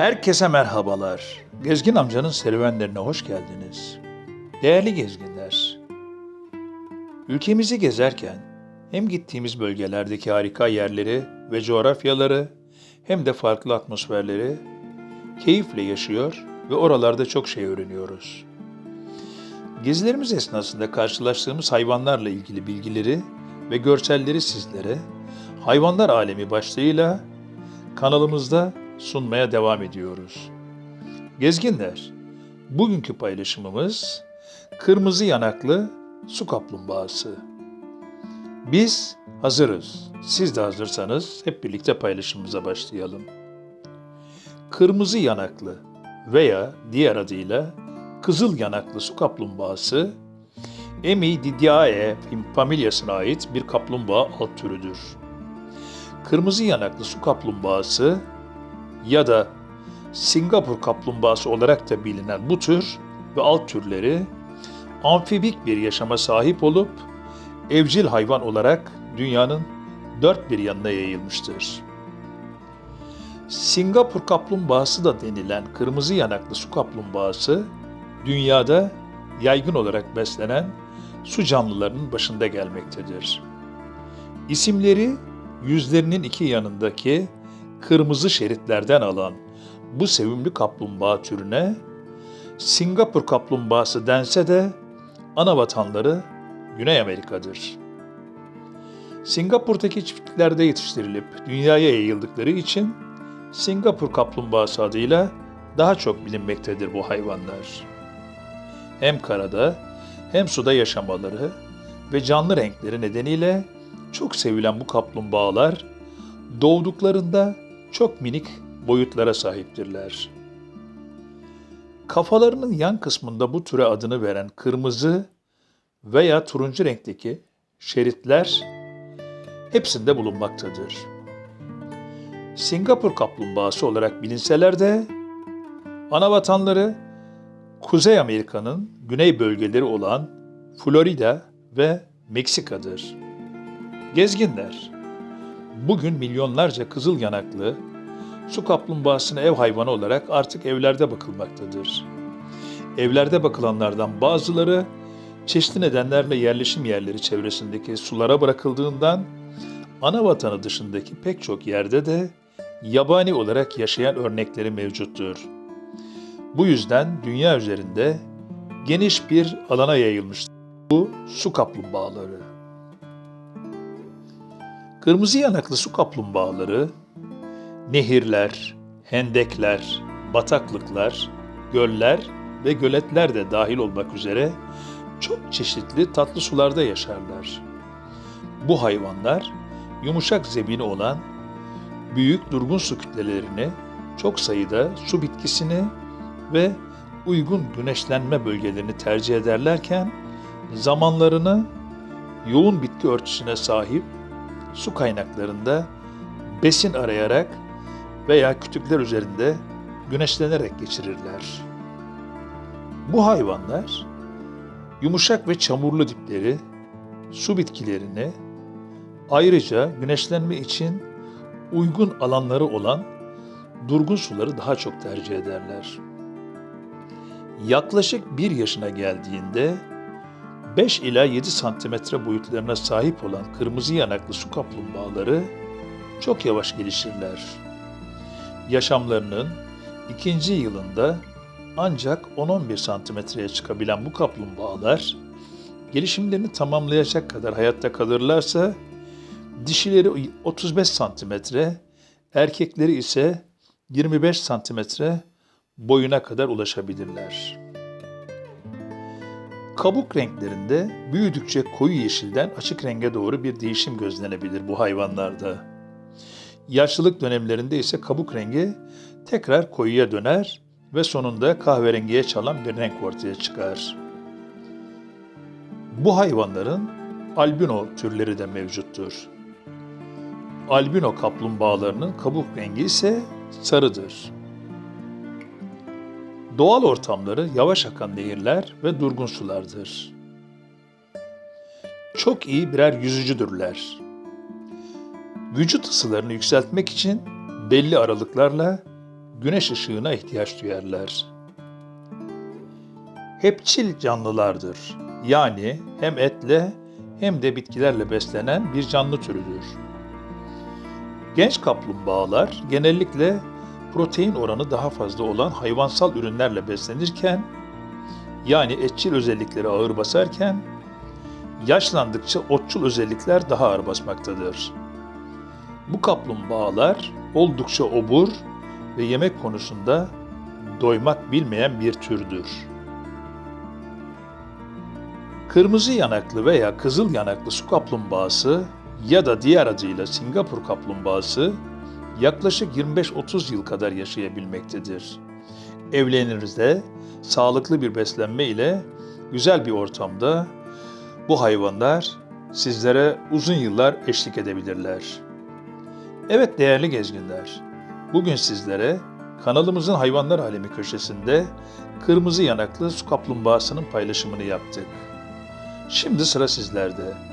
Herkese merhabalar. Gezgin amcanın serüvenlerine hoş geldiniz. Değerli gezginler, ülkemizi gezerken hem gittiğimiz bölgelerdeki harika yerleri ve coğrafyaları hem de farklı atmosferleri keyifle yaşıyor ve oralarda çok şey öğreniyoruz. Gezilerimiz esnasında karşılaştığımız hayvanlarla ilgili bilgileri ve görselleri sizlere hayvanlar alemi başlığıyla kanalımızda sunmaya devam ediyoruz. Gezginler, bugünkü paylaşımımız kırmızı yanaklı su kaplumbağası. Biz hazırız. Siz de hazırsanız hep birlikte paylaşımımıza başlayalım. Kırmızı yanaklı veya diğer adıyla kızıl yanaklı su kaplumbağası Emididiae familyasına ait bir kaplumbağa alt türüdür. Kırmızı yanaklı su kaplumbağası ya da Singapur kaplumbağası olarak da bilinen bu tür ve alt türleri amfibik bir yaşama sahip olup evcil hayvan olarak dünyanın dört bir yanına yayılmıştır. Singapur kaplumbağası da denilen kırmızı yanaklı su kaplumbağası dünyada yaygın olarak beslenen su canlılarının başında gelmektedir. İsimleri yüzlerinin iki yanındaki kırmızı şeritlerden alan bu sevimli kaplumbağa türüne Singapur kaplumbağası dense de ana vatanları Güney Amerika'dır. Singapur'daki çiftliklerde yetiştirilip dünyaya yayıldıkları için Singapur kaplumbağası adıyla daha çok bilinmektedir bu hayvanlar. Hem karada hem suda yaşamaları ve canlı renkleri nedeniyle çok sevilen bu kaplumbağalar doğduklarında çok minik boyutlara sahiptirler. Kafalarının yan kısmında bu türe adını veren kırmızı veya turuncu renkteki şeritler hepsinde bulunmaktadır. Singapur kaplumbağası olarak bilinseler de ana vatanları Kuzey Amerika'nın güney bölgeleri olan Florida ve Meksika'dır. Gezginler, bugün milyonlarca kızıl yanaklı su kaplumbağasına ev hayvanı olarak artık evlerde bakılmaktadır. Evlerde bakılanlardan bazıları çeşitli nedenlerle yerleşim yerleri çevresindeki sulara bırakıldığından ana vatanı dışındaki pek çok yerde de yabani olarak yaşayan örnekleri mevcuttur. Bu yüzden dünya üzerinde geniş bir alana yayılmıştır bu su kaplumbağaları. Kırmızı yanaklı su kaplumbağaları nehirler, hendekler, bataklıklar, göller ve göletler de dahil olmak üzere çok çeşitli tatlı sularda yaşarlar. Bu hayvanlar yumuşak zemini olan büyük durgun su kütlelerini, çok sayıda su bitkisini ve uygun güneşlenme bölgelerini tercih ederlerken zamanlarını yoğun bitki örtüsüne sahip su kaynaklarında besin arayarak veya kütükler üzerinde güneşlenerek geçirirler. Bu hayvanlar yumuşak ve çamurlu dipleri, su bitkilerini, ayrıca güneşlenme için uygun alanları olan durgun suları daha çok tercih ederler. Yaklaşık bir yaşına geldiğinde 5 ila 7 santimetre boyutlarına sahip olan kırmızı yanaklı su kaplumbağaları çok yavaş gelişirler. Yaşamlarının ikinci yılında ancak 10-11 santimetreye çıkabilen bu kaplumbağalar gelişimlerini tamamlayacak kadar hayatta kalırlarsa dişileri 35 santimetre, erkekleri ise 25 santimetre boyuna kadar ulaşabilirler. Kabuk renklerinde büyüdükçe koyu yeşilden açık renge doğru bir değişim gözlenebilir bu hayvanlarda. Yaşlılık dönemlerinde ise kabuk rengi tekrar koyuya döner ve sonunda kahverengiye çalan bir renk ortaya çıkar. Bu hayvanların albino türleri de mevcuttur. Albino kaplumbağalarının kabuk rengi ise sarıdır. Doğal ortamları yavaş akan nehirler ve durgun sulardır. Çok iyi birer yüzücüdürler. Vücut ısılarını yükseltmek için belli aralıklarla güneş ışığına ihtiyaç duyarlar. Hepçil canlılardır. Yani hem etle hem de bitkilerle beslenen bir canlı türüdür. Genç kaplumbağalar genellikle protein oranı daha fazla olan hayvansal ürünlerle beslenirken, yani etçil özellikleri ağır basarken, yaşlandıkça otçul özellikler daha ağır basmaktadır. Bu kaplumbağalar oldukça obur ve yemek konusunda doymak bilmeyen bir türdür. Kırmızı yanaklı veya kızıl yanaklı su kaplumbağası ya da diğer adıyla Singapur kaplumbağası yaklaşık 25-30 yıl kadar yaşayabilmektedir. Evlerinizde sağlıklı bir beslenme ile güzel bir ortamda bu hayvanlar sizlere uzun yıllar eşlik edebilirler. Evet değerli gezginler, bugün sizlere kanalımızın hayvanlar alemi köşesinde kırmızı yanaklı su kaplumbağasının paylaşımını yaptık. Şimdi sıra sizlerde.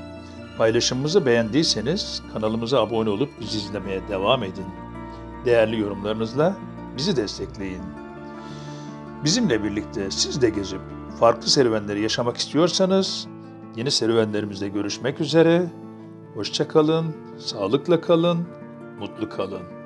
Paylaşımımızı beğendiyseniz kanalımıza abone olup bizi izlemeye devam edin. Değerli yorumlarınızla bizi destekleyin. Bizimle birlikte siz de gezip farklı serüvenleri yaşamak istiyorsanız yeni serüvenlerimizde görüşmek üzere. Hoşça kalın, sağlıkla kalın, mutlu kalın.